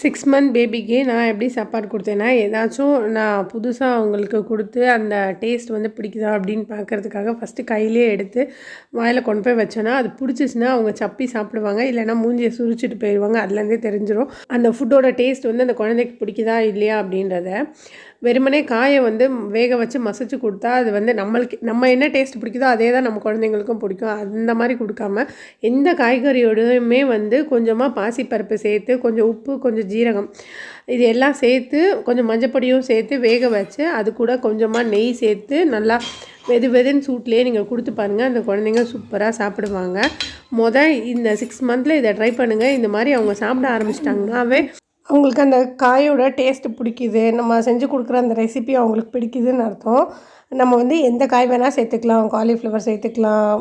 Six month பேபிக்கு நான் எப்படி சாப்பாடு கொடுத்தேன்னா ஏதாச்சும் நான் புதுசாக அவங்களுக்கு கொடுத்து அந்த டேஸ்ட் வந்து பிடிக்குதா அப்படின்னு பார்க்கறதுக்காக ஃபஸ்ட்டு கையிலே எடுத்து வாயில் கொண்டு போய் வச்சேன்னா அது பிடிச்சிச்சின்னா அவங்க சப்பி சாப்பிடுவாங்க. இல்லைன்னா மூஞ்சியை சுரிச்சிட்டு போயிடுவாங்க அதுலேருந்தே தெரிஞ்சிடும் அந்த ஃபுட்டோட டேஸ்ட் வந்து அந்த குழந்தைக்கு பிடிக்குதா இல்லையா அப்படின்றத. வெறுமனே காயை வந்து வேக வச்சு மசிச்சு கொடுத்தா அது வந்து நம்மளுக்கு நம்ம என்ன டேஸ்ட் பிடிக்குதோ அதே தான் நம்ம குழந்தைங்களுக்கும் பிடிக்கும். அந்த மாதிரி கொடுக்காம எந்த காய்கறியோடையுமே வந்து கொஞ்சமாக பாசிப்பருப்பு சேர்த்து கொஞ்சம் உப்பு கொஞ்சம் ஜீரகம் இது எல்லாம் சேர்த்து கொஞ்சம் மஞ்சப்பொடியும் சேர்த்து வேக வச்சு அது கூட கொஞ்சமாக நெய் சேர்த்து நல்லா வெது வெதுன்னு சூட்லேயே நீங்கள் கொடுத்து பாருங்கள் அந்த குழந்தைங்க சூப்பராக சாப்பிடுவாங்க. மொதல் இந்த சிக்ஸ் மந்தில் இதை ட்ரை பண்ணுங்கள் இந்த மாதிரி அவங்க சாப்பிட ஆரம்பிச்சிட்டாங்கன்னாவே அவங்களுக்கு அந்த காயோட டேஸ்ட்டு பிடிக்குது. நம்ம செஞ்சு கொடுக்குற அந்த ரெசிபி அவங்களுக்கு பிடிக்குதுன்னு அர்த்தம். நம்ம வந்து எந்த காய் வேணால் சேர்த்துக்கலாம். காலிஃப்ளவர் சேர்த்துக்கலாம்.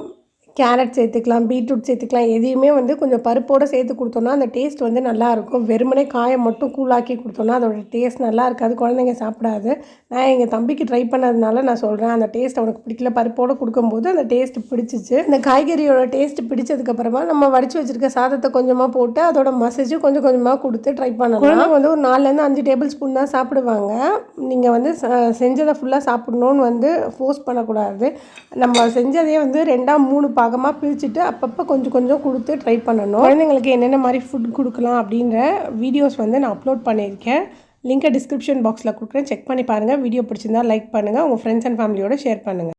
கேரட் சேர்த்துக்கலாம் பீட்ரூட் சேர்த்துக்கலாம் எதையுமே வந்து கொஞ்சம் பருப்போடு சேர்த்து கொடுத்தோன்னா அந்த டேஸ்ட் வந்து நல்லாயிருக்கும் வெறுமனே காயை மட்டும் கூழாக்கி கொடுத்தோன்னா அதோட டேஸ்ட் நல்லா இருக்காது. குழந்தைங்க சாப்பிடாது. நான் எங்கள் தம்பிக்கு ட்ரை பண்ணதுனால நான் சொல்கிறேன் அந்த டேஸ்ட் அவனுக்கு பிடிக்கல. பருப்போடு கொடுக்கும்போது அந்த டேஸ்ட் பிடிச்சிச்சு. அந்த காய்கறியோட டேஸ்ட் பிடிச்சதுக்கப்புறமா நம்ம வடித்து வச்சுருக்க சாதத்தை கொஞ்சமாக போட்டு அதோட மசிச்சு கொஞ்சம் கொஞ்சமாக கொடுத்து ட்ரை பண்ணலாம். குழந்தைங்க வந்து ஒரு நாலுலேருந்து அஞ்சு டேபிள் ஸ்பூன் தான் சாப்பிடுவாங்க. நீங்கள் வந்து செஞ்சதை ஃபுல்லாக சாப்பிடணுன்னு வந்து ஃபோர்ஸ் பண்ணக்கூடாது. நம்ம செஞ்சதையே வந்து ரெண்டாக மூணு பாகமாக பிரிச்சுட்டு அப்பப்போ கொஞ்சம் கொஞ்சம் கொடுத்து ட்ரை பண்ணணும். குழந்தைங்களுக்கு என்னென்ன மாதிரி ஃபுட் கொடுக்கலாம் அப்படின்ற வீடியோஸ் வந்து நான் அப்லோட் பண்ணியிருக்கேன். லிங்கை டிஸ்கிரிப்ஷன் பாக்ஸில் கொடுக்குறேன். செக் பண்ணி பாருங்கள் வீடியோ பிடிச்சிருந்தா லைக் பண்ணுங்கள் உங்கள் ஃப்ரெண்ட்ஸ் அண்ட் ஃபேமிலியோட ஷேர் பண்ணுங்கள்